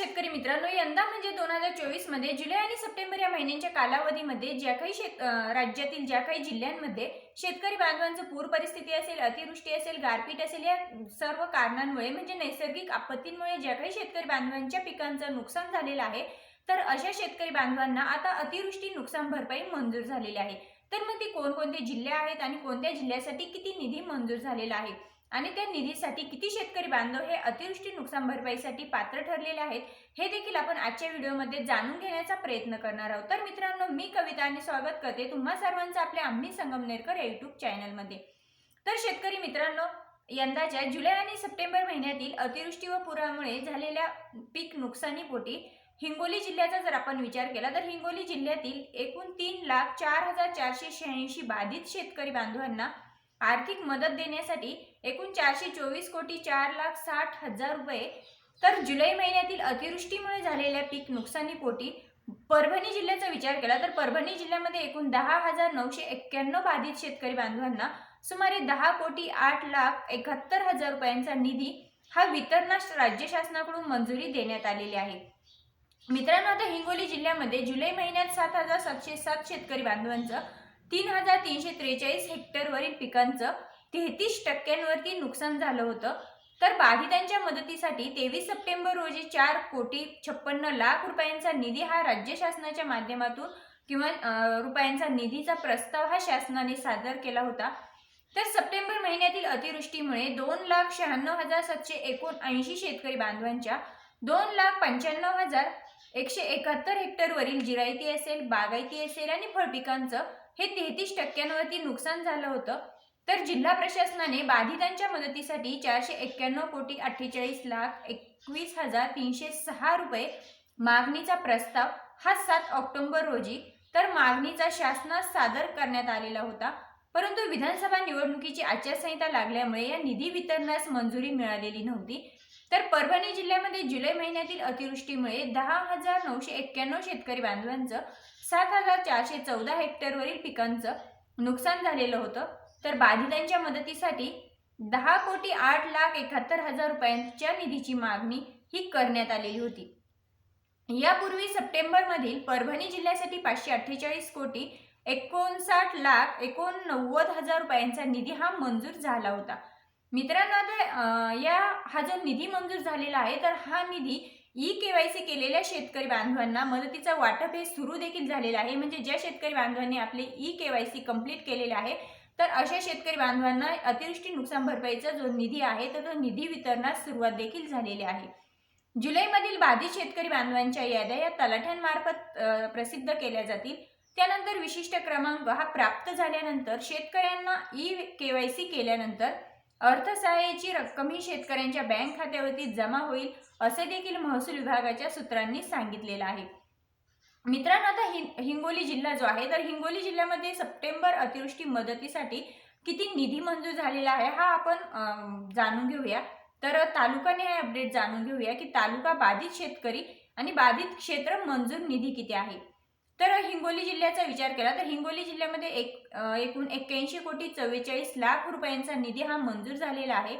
शेतकरी मित्रांनो यंदा म्हणजे दोन हजार चोवीसमध्ये जुलै आणि सप्टेंबर या महिन्यांच्या कालावधीमध्ये ज्या काही शेत राज्यातील ज्या काही जिल्ह्यांमध्ये शेतकरी बांधवांचं पूर परिस्थिती असेल अतिवृष्टी असेल गारपीट असेल या सर्व कारणांमुळे म्हणजे नैसर्गिक आपत्तींमुळे ज्या काही शेतकरी बांधवांच्या पिकांचं नुकसान झालेलं आहे तर अशा शेतकरी बांधवांना आता अतिवृष्टी नुकसान भरपाई मंजूर झालेली आहे. तर मग ती कोणकोणते जिल्हे आहेत आणि कोणत्या जिल्ह्यासाठी किती निधी मंजूर झालेला आहे? आणि त्या निधीसाठी किती शेतकरी बांधव हे अतिवृष्टी नुकसान भरपाईसाठी पात्र ठरलेले आहेत हे देखील आपण आजच्या व्हिडिओमध्ये जाणून घेण्याचा प्रयत्न करणार आहोत. तर मित्रांनो मी कविता आणि स्वागत करते तुम्हा सर्वांचं आपल्या आम्ही संगमनेरकर या युट्यूब चॅनलमध्ये तर शेतकरी मित्रांनो यंदाच्या जुलै आणि सप्टेंबर महिन्यातील अतिवृष्टी व पुरामुळे झालेल्या पीक नुकसानीपोटी हिंगोली जिल्ह्याचा जर आपण विचार केला तर हिंगोली जिल्ह्यातील एकूण तीन लाख चार हजार चारशे शहाऐंशी बाधित शेतकरी बांधवांना आर्थिक मदत देण्यासाठी एकूण चारशे चोवीस कोटी चार लाख साठ हजार रुपये तर जुलै महिन्यातील अतिवृष्टीमुळे झालेल्या पीक नुकसानीपोटी परभणी जिल्ह्याचा विचार केला तर परभणी जिल्ह्यामध्ये एकूण दहा हजार नऊशे एक्क्याण्णव बाधित शेतकरी बांधवांना सुमारे दहा कोटी आठ लाख एकाहत्तर हजार रुपयांचा निधी हा वितरणास राज्य शासनाकडून मंजुरी देण्यात आलेली आहे. मित्रांनो आता हिंगोली जिल्ह्यामध्ये जुलै महिन्यात सात हजार सातशे सात शेतकरी बांधवांचं तीन हजार तीनशे त्रेचाळीस हेक्टरवरील पिकांचं तेहतीस टक्क्यांवरती नुकसान झालं होतं. तर बाधितांच्या मदतीसाठी तेवीस सप्टेंबर रोजी चार कोटी छप्पन्न लाख रुपयांचा निधी हा राज्य शासनाच्या माध्यमातून किंवा रुपयांचा निधीचा प्रस्ताव हा शासनाने सादर केला होता. तर सप्टेंबर महिन्यातील अतिवृष्टीमुळे दोन लाख शहाण्णव हजार सातशे एकोणऐंशी शेतकरी बांधवांच्या दोन लाख पंच्याण्णव हजार एकशे एकाहत्तर हेक्टरवरील जिरायती असेल बागायती असेल आणि फळपिकांचं हे तेहतीस टक्क्यांवरती नुकसान झालं होतं. तर जिल्हा प्रशासनाने बाधितांच्या मदतीसाठी चारशे एक्क्याण्णव कोटी अठ्ठेचाळीस लाख एकवीस हजार तीनशे सहा रुपये मागणीचा प्रस्ताव हा सात ऑक्टोबर रोजी तर मागणीचा शासनास सादर करण्यात आलेला होता. परंतु विधानसभा निवडणुकीची आचारसंहिता लागल्यामुळे या निधी वितरणास मंजुरी मिळालेली नव्हती. तर परभणी जिल्ह्यामध्ये जुलै महिन्यातील अतिवृष्टीमुळे दहा हजार नऊशे एक्क्याण्णव शेतकरी बांधवांचं सात हजार चारशे चौदा हेक्टरवरील पिकांचं नुकसान झालेलं होतं. तर बाधितांच्या मदतीसाठी दहा कोटी आठ लाख एकाहत्तर हजार रुपयांच्या निधीची मागणी ही करण्यात आलेली होती. यापूर्वी सप्टेंबरमधील परभणी जिल्ह्यासाठी पाचशे अठ्ठेचाळीस कोटी एकोणसाठ लाख एकोणनव्वद हजार रुपयांचा निधी हा मंजूर झाला होता. मित्रांनो आता या हा जो निधी मंजूर झालेला आहे तर हा निधी ई के वाय सी केलेल्या शेतकरी बांधवांना मदतीचं वाटप हे सुरू देखील झालेलं आहे. म्हणजे ज्या शेतकरी बांधवांनी आपले E K Y C complete केलेले आहे तर अशा शेतकरी बांधवांना अतिवृष्टी नुकसान भरपाईचा जो निधी आहे तर तो निधी वितरणास सुरुवात देखील झालेली आहे. जुलैमधील बाधित शेतकरी बांधवांच्या याद्या या तलाठ्यांमार्फत प्रसिद्ध केल्या जातील. त्यानंतर विशिष्ट क्रमांक हा प्राप्त झाल्यानंतर शेतकऱ्यांना ई के वाय सी केल्यानंतर अर्थसहाय्याची रक्कम ही शेतकऱ्यांच्या बँक खात्यावरती जमा होईल असे देखील महसूल विभागाच्या सूत्रांनी सांगितलेलं आहे. मित्रांनो आता हिं हिंगोली जिल्हा जो आहे तर हिंगोली जिल्ह्यामध्ये सप्टेंबर अतिवृष्टी मदतीसाठी किती निधी मंजूर झालेला आहे हा आपण जाणून घेऊया. तर तालुकाने हे अपडेट जाणून घेऊया की तालुका बाधित शेतकरी आणि बाधित क्षेत्र मंजूर निधी किती आहे. तर हिंगोली जिल्ह्याचा विचार केला तर हिंगोली जिल्ह्यामध्ये एक एकूण एक्क्याऐंशी कोटी चव्वेचाळीस लाख रुपयांचा निधी हा मंजूर झालेला आहे.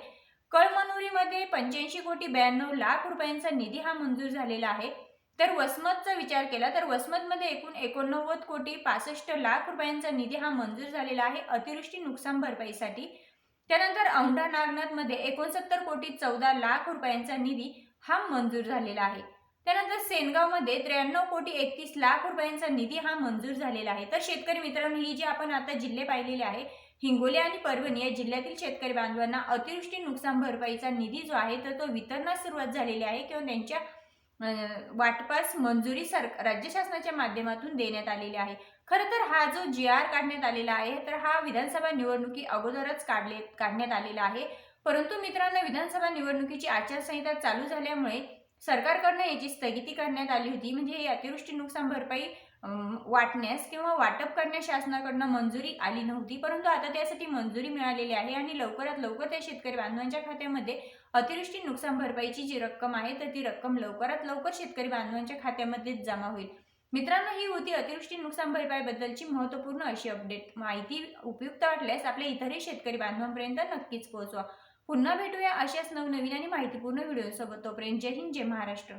कळमनुरीमध्ये पंच्याऐंशी कोटी ब्याण्णव लाख रुपयांचा निधी हा मंजूर झालेला आहे. तर वसमतचा विचार केला तर वसमतमध्ये एकूण एकोणनव्वद कोटी पासष्ट लाख रुपयांचा निधी हा मंजूर झालेला आहे अतिवृष्टी नुकसान भरपाईसाठी. त्यानंतर औंढा नागनाथमध्ये एकोणसत्तर कोटी चौदा लाख रुपयांचा निधी हा मंजूर झालेला आहे. त्यानंतर सेनगावमध्ये त्र्याण्णव कोटी एकतीस लाख रुपयांचा निधी हा मंजूर झालेला आहे. तर शेतकरी मित्रांनो ही जी आपण आता जिल्हे पाहिलेले आहे हिंगोली आणि परभणी या जिल्ह्यातील शेतकरी बांधवांना अतिवृष्टी नुकसान भरपाईचा निधी जो आहे तर तो वितरणास सुरुवात झालेली आहे किंवा त्यांच्या वाटपास मंजुरी सर राज्य शासनाच्या माध्यमातून देण्यात आलेली आहे. खरं तर हा जो जी आर काढण्यात आलेला आहे तर हा विधानसभा निवडणुकी अगोदरच काढले काढण्यात आलेला आहे. परंतु मित्रांनो विधानसभा निवडणुकीची आचारसंहिता चालू झाल्यामुळे सरकारकडनं याची स्थगिती करण्यात आली होती म्हणजे ही अतिवृष्टी नुकसान भरपाई वाटण्यास किंवा वाटप करण्यास शासनाकडनं मंजुरी आली नव्हती. परंतु आता त्यासाठी मंजुरी मिळालेली आहे आणि लवकरात लवकर त्या शेतकरी बांधवांच्या खात्यामध्ये अतिवृष्टी नुकसान भरपाईची जी रक्कम आहे तर ती रक्कम लवकरात लवकर शेतकरी बांधवांच्या खात्यामध्ये जमा होईल. मित्रांनो ही होती अतिवृष्टी नुकसान भरपाईबद्दलची महत्त्वपूर्ण अशी अपडेट. माहिती उपयुक्त वाटल्यास आपल्या इतरही शेतकरी बांधवांपर्यंत नक्कीच पोहोचवा. पुन्हा भेटूया अशाच नवनवीन आणि माहितीपूर्ण व्हिडिओसोबत. तोपर्यंत जय हिंद जय महाराष्ट्र.